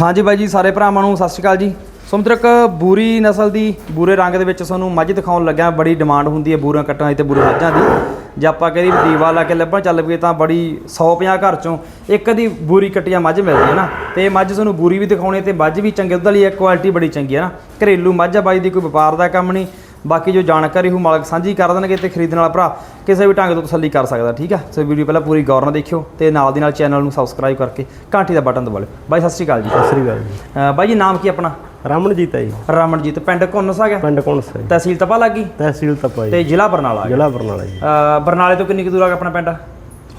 ਹਾਂਜੀ ਬਾਈ ਜੀ, ਸਾਰੇ ਭਰਾਵਾਂ ਨੂੰ ਸਤਿ ਸ਼੍ਰੀ ਅਕਾਲ ਜੀ। ਸੋ ਇੱਕ ਬੂਰੀ ਨਸਲ ਦੀ ਬੂਰੇ ਰੰਗ ਦੇ ਵਿੱਚ ਤੁਹਾਨੂੰ ਮੱਝ ਦਿਖਾਉਣ ਲੱਗਿਆ ਬੜੀ ਡਿਮਾਂਡ ਹੁੰਦੀ ਹੈ ਬੂਰੀਆਂ ਕੱਟਾਂ ਦੀ ਤੇ ਬੂਰੇ ਮੱਝਾਂ ਦੀ। ਜੇ ਆਪਾਂ ਕਹਿੰਦੇ ਦੀਵਾ ਲਾ ਕੇ ਲੱਭਣ ਚੱਲ ਪਈਏ ਤਾਂ ਬੜੀ 150 ਘਰ ਚੋਂ ਇੱਕ ਦੀ ਬੂਰੀ ਕੱਟੀਆਂ ਮੱਝ ਮਿਲਦੀ ਹੈ ਨਾ। ਤੇ ਮੱਝ ਤੁਹਾਨੂੰ ਬੂਰੀ ਵੀ ਦਿਖਾਉਣੀ ਤੇ ਮੱਝ ਵੀ ਚੰਗੇ ਦੁੱਧ ਵਾਲੀ ਹੈ ਕੁਆਲਿਟੀ ਬੜੀ ਚੰਗੀ ਹੈ ਨਾ। ਘਰੇਲੂ ਮੱਝ ਆ ਬਾਈ ਦੀ, ਕੋਈ ਵਪਾਰ ਦਾ ਕੰਮ ਨਹੀਂ। ਬਾਕੀ ਜੋ ਜਾਣਕਾਰੀ ਉਹ ਮਾਲਕ ਸਾਂਝੀ ਕਰ ਦੇਣਗੇ ਤੇ ਖਰੀਦਣ ਵਾਲਾ ਭਰਾ ਕਿਸੇ ਵੀ ਢੰਗ ਤੋਂ ਤਸੱਲੀ ਕਰ ਸਕਦਾ ਠੀਕ ਆ? ਸੋ ਵੀਡੀਓ ਪਹਿਲਾਂ ਪੂਰੀ ਗੌਰ ਨਾਲ ਦੇਖਿਓ ਤੇ ਨਾਲ ਦੀ ਨਾਲ ਚੈਨਲ ਨੂੰ ਸਬਸਕ੍ਰਾਈਬ ਕਰਕੇ ਘੰਟੀ ਦਾ ਬਟਨ ਦਬਾ ਲਿਓ ਬਾਈ ਸਤਿ ਸ਼੍ਰੀ ਅਕਾਲ ਜੀ। ਸਤਿ ਸ੍ਰੀ ਅਕਾਲ ਜੀ। ਅਹ ਬਾਈ ਜੀ ਨਾਮ ਕੀ ਆਪਣਾ? ਰਮਨਜੀਤ ਹੈ ਜੀ। ਰਮਨਜੀਤ ਪਿੰਡ ਘੁੰਨਸ ਹੈਗਾ ਪਿੰਡ ਕੌਣਸ ਹੈ ਤਹਿਸੀਲ ਤਪਾ ਲੱਗੀ? ਤਹਿਸੀਲ ਤਪਾ ਜੀ। ਤੇ ਜ਼ਿਲ੍ਹਾ ਬਰਨਾਲਾ। ਜ਼ਿਲ੍ਹਾ ਬਰਨਾਲਾ ਜੀ। ਅਹ ਬਰਨਾਲੇ ਤੋਂ ਕਿੰਨੀ ਕੁ ਦੂਰ ਹੈਗਾ ਆਪਣਾ ਪਿੰਡ?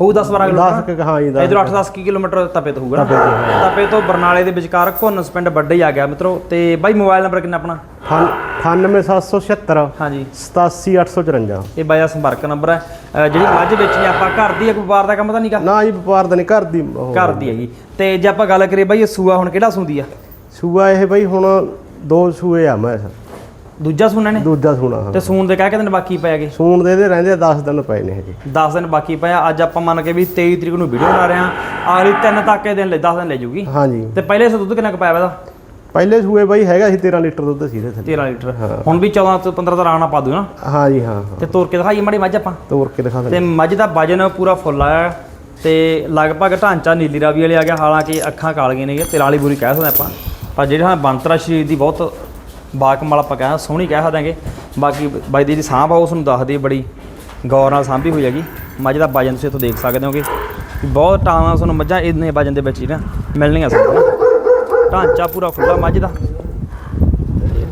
ਹੋਊ 10 12 10 ਕਿਲੋਮੀਟਰ? ਕਿ ਹਾਂ ਜੀ 10 ਇਧਰ 8-10 ਕਿਲੋਮੀਟਰ ਤਪੇ ਤੋਂ ਹੋਊਗਾ ਤਪੇ ਤੋਂ, ਤਪੇ ਤੋਂ ਬਰਨਾਲੇ ਦੇ ਵਿਚਕਾਰ ਘੁੰਨਸ ਪਿੰਡ ਵੱਡੇ ਹੀ ਆ ਗਿਆ ਮਿੱਤਰੋ। ਤੇ ਬਾਈ ਮੋਬਾਈਲ ਨੰਬਰ ਕਿੰਨਾ ਆਪਣਾ? 98776 ਹਾਂਜੀ। 87854 ਇਹ ਬਾਈ ਦਾ ਸੰਪਰਕ ਨੰਬਰ ਹੈ। ਅਹ ਜਿਹੜੀ ਮੱਝ ਵੇਚਣੀ ਆਪਾਂ ਘਰ ਦੀ ਵਪਾਰ ਦਾ ਕੰਮ ਤਾਂ ਨਹੀਂ ਕਰ ਨਾ ਜੀ ਵਪਾਰ ਦਾ ਨਹੀਂ ਘਰ ਦੀ ਉਹ ਘਰ ਦੀ ਹੈਗੀ। ਤੇ ਜੇ ਆਪਾਂ ਗੱਲ ਕਰੀਏ ਬਾਈ ਇਹ ਸੂਆ ਹੁਣ ਕਿਹੜਾ ਸੂੰਦੀ ਆ? ਸੂਆ ਇਹ ਬਈ ਹੁਣ ਦੋ ਸੂਏ ਆ ਮੈਂ। ਦੂਜਾ ਸੂਣਾ ਨੇ? ਦੂਜਾ ਸੂਣਾ ਹਾਂ। ਤੇ ਸੂਣ ਦੇ ਕਹਿ ਕੇ ਦਿਨ ਬਾਕੀ ਪੈ ਗਏ? ਸੂਣ ਦੇ ਦੇ ਰਹਿੰਦੇ 10 ਦਿਨ ਪਏ ਨੇ ਹਜੇ 10 ਦਿਨ ਬਾਕੀ ਪਿਆ ਅੱਜ ਆਪਾਂ ਮੰਨ ਕੇ ਵੀ 23 ਤਰੀਕ ਨੂੰ ਵੀਡੀਓ ਬਣਾ ਰਹੇ ਹਾਂ। ਅਗਲੀ 3 ਤੱਕ ਦਿਨ ਲੈ 10 ਦਿਨ ਲੈ ਜੂਗੀ। ਹਾਂ ਜੀ ਤੇ ਪਹਿਲੇ ਸੇ ਦੁੱਧ ਕਿੰਨਾ ਕੁ ਪਾਇਆ ਵਾ ਇਹਦਾ? ਪਹਿਲੇ ਸੂਏ ਬਈ ਹੈਗਾ ਸੀ 13 ਲੀਟਰ ਦੁੱਧ ਸੀ ਇਹਦੇ ਥੱਲੇ। 13 ਲੀਟਰ। ਹੁਣ ਵੀ 14 ਤੋਂ 15 ਦਾ ਰਾਣਾ ਪਾ ਦੂ ਨਾ। ਹਾਂ ਜੀ ਹਾਂ। ਤੇ ਤੋਰ ਕੇ ਦਿਖਾਈਏ ਮਾੜੀ ਮੱਝ ਆਪਾਂ। ਤੋੜ ਕੇ ਦਿਖਾ ਤੇ ਦੇ ਮੱਝ ਦਾ ਵਜਨ ਪੂਰਾ ਫੁੱਲ ਆਇਆ ਤੇ ਲਗਭਗ ਢਾਂਚਾ ਨੀਲੀ ਰਾਵੀ ਵਾਲੇ ਆ ਗਿਆ। ਹਾਲਾਂਕਿ ਅੱਖਾਂ ਕਾਲੀਆਂ ਨੇਗੇ ਤੇਰਾਂ ਵਾਲੀ ਬੁਰੀ ਕਹਿ ਸਕਦੇ ਆਪਾਂ। ਪਰ ਜਿਹੜੇ ਹਾਂ ਬੰਤਰਾ ਸਰੀਰ ਦੀ ਬਹੁਤ ਬਾਕਮਾਲ ਆਪਾਂ ਕਹਿ ਸੋਹਣੀ ਕਹਿ ਸਕਦਾਂਗੇ ਬਾਕੀ ਬਾਈ ਦੀ ਜਿਹੜੀ ਸਾਂਭ ਆ ਉਸ ਨੂੰ ਦੱਸਦੀ ਬੜੀ ਗੌਰ ਨਾਲ ਸਾਂਭੀ ਹੋਈ ਹੈਗੀ। ਮੱਝ ਦਾ ਵਜਨ ਤੁਸੀਂ ਇੱਥੋਂ ਦੇਖ ਸਕਦੇ ਹੋਗੇ ਬਹੁਤ ਨਾਲ ਤੁਹਾਨੂੰ ਮੱਝਾਂ ਇੰਨੇ ਵਜਨ ਦੇ ਵਿੱਚ ਹੀ ਨਾ ਮਿਲਣੀਆਂ ਸਾਨੂੰ। ਢਾਂਚਾ ਪੂਰਾ ਖੁੱਲਾ ਮੱਝ ਦਾ।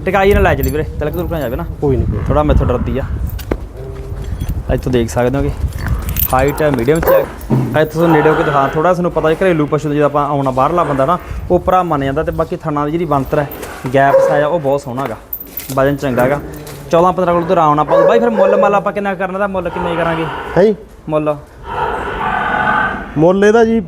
ਟਿਕਾਈ ਨਾਲ ਲੈ ਚਲੀ ਵੀਰੇ ਤਲਕ ਤੁਰ ਨਾ ਜਾਵੇ ਨਾ। ਕੋਈ ਨਹੀਂ ਕੋਈ ਥੋੜਾ ਮੈਥੋਂ ਡਰਦੀ ਆ। ਇੱਥੋਂ ਦੇਖ ਸਕਦੇ ਹੋਗੇ। ਹਾਈਟ ਹੈ ਮੀਡੀਅਮ ਚ ਹੈ ਇੱਥੋਂ ਨੇੜੇ ਹੋ ਕੇ ਦਿਖਾ ਥੋੜਾ ਤੁਹਾਨੂੰ ਪਤਾ ਹੈ ਘਰੇਲੂ ਪਸ਼ੂ ਜਦੋਂ ਆਪਾਂ ਆਉਣਾ ਬਾਹਰਲਾ ਬੰਦਾ ਨਾ ਉਹ ਭਰਾ ਮੰਨ ਜਾਂਦਾ ਤੇ ਬਾਕੀ ਥਣਾ ਦੀ ਜਿਹੜੀ ਬਣਤਰ ਹੈ ਗੈਪ ਸਾਇਆ ਉਹ ਬਹੁਤ ਸੋਹਣਾ ਹੈਗਾ ਵਜਨ ਚੰਗਾ ਹੈਗਾ 14 15 ਕਿਲੋ ਤੋਂ ਆਉਣਾ ਪਾਉ ਬਾਈ ਫਿਰ ਮੁੱਲ ਮੱਲ ਆਪਾਂ ਕਿੰਨਾ ਕਰਨਾ ਦਾ? ਮੁੱਲ ਕਿੰਨਾ ਕਰਾਂਗੇ? ਹੈ ਜੀ। ਮੁੱਲ। ਮੁੱਲ ਇਹਦਾ ਜੀ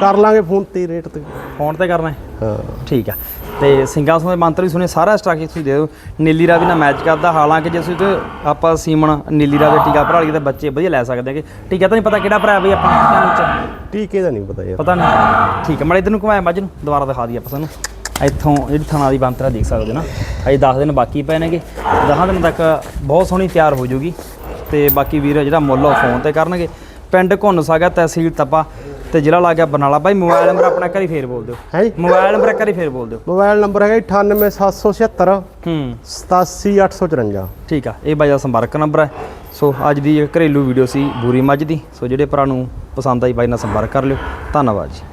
ਕਰ ਲਾਂਗੇ ਫੋਨ ਤੇ ਰੇਟ ਤੇ। ਫੋਨ ਤੇ ਕਰਨਾ ਹੈ? ਹਾਂ। ਠੀਕ ਆ। ਤੇ ਸਿੰਘਾਂ ਸੋਨੇ ਮੰਤਰ ਵੀ ਸੁਣੇ ਸਾਰਾ ਸਟਾਕ ਤੁਸੀਂ ਦੇ ਦਿਓ। ਨੀਲੀ ਰਾਵੀ ਨਾਲ ਮੈਚ ਕਰਦਾ। ਹਾਲਾਂਕਿ ਜੇ ਤੁਸੀਂ ਤੇ ਆਪਾਂ ਸੀਮਣ ਨੀਲੀ ਰਾਵੀ ਦਾ ਟੀਕਾ ਭਰਾ ਲਈ ਤਾਂ ਬੱਚੇ ਵਧੀਆ ਲੈ ਸਕਦੇ ਹੈਗੇ। ਟੀਕਾ ਤਾਂ ਨਹੀਂ ਪਤਾ ਕਿਹੜਾ ਭਰਾ ਬਈ ਆਪਾਂ ਟੀਕੇ ਦਾ ਨਹੀਂ ਪਤਾ ਯਾਰ। ਪਤਾ ਨਹੀਂ। ਠੀਕ ਹੈ ਮੜੇ ਇਧਰ ਨੂੰ ਘੁਮਾਇਆ ਮੱਝ ਨੂੰ। ਦੁਬਾਰਾ ਦਿਖਾ ਦਈਏ ਆਪਾਂ ਤੁਹਾਨੂੰ। ਇੱਥੋਂ ਜਿਹੜੀ ਥਣਾ ਦੀ ਬੰਤਰਾ ਦੇਖ ਸਕਦੇ ਹੋ ਨਾ ਅਜੇ 10 ਦਿਨ ਬਾਕੀ ਪਏ ਨੇਗੇ। 10 ਦਿਨ ਤੱਕ ਬਹੁਤ ਸੋਹਣੀ ਤਿਆਰ ਹੋ ਜਾਊਗੀ ਤੇ ਬਾਕੀ ਵੀਰ ਜਿਹੜਾ ਮੁੱਲ ਉਹ ਫੋਨ ਤੇ ਕਰਨਗੇ। ਪਿੰਡ ਘੁੰਨ ਸਾਗਾ ਤਹਿਸੀਲ ਤਪਾ ਤੇ ਜ਼ਿਲ੍ਹਾ ਲੱਗ ਗਿਆ ਬਰਨਾਲਾ। ਬਾਈ ਮੋਬਾਈਲ ਨੰਬਰ ਆਪਣਾ ਘਰੀ ਫੇਰ ਬੋਲ ਦਿਓ। ਹੈ? ਜੀ ਮੋਬਾਈਲ ਨੰਬਰ ਘਰੀ ਫੇਰ ਬੋਲ ਦਿਓ। ਮੋਬਾਈਲ ਨੰਬਰ ਹੈਗਾ 98776 ਹੂੰ। 87854 ਠੀਕ ਆ ਇਹ ਬਾਈ ਦਾ ਸੰਪਰਕ ਨੰਬਰ ਹੈ। ਸੋ ਅੱਜ ਦੀ ਇਹ ਘਰੇਲੂ ਵੀਡੀਓ ਸੀ ਬੂਰੀ ਮੱਝ ਦੀ। ਸੋ ਜਿਹੜੇ ਭਰਾ ਨੂੰ ਪਸੰਦ ਆਈ ਬਾਈ ਨਾਲ ਸੰਪਰਕ ਕਰ ਲਿਓ। ਧੰਨਵਾਦ ਜੀ।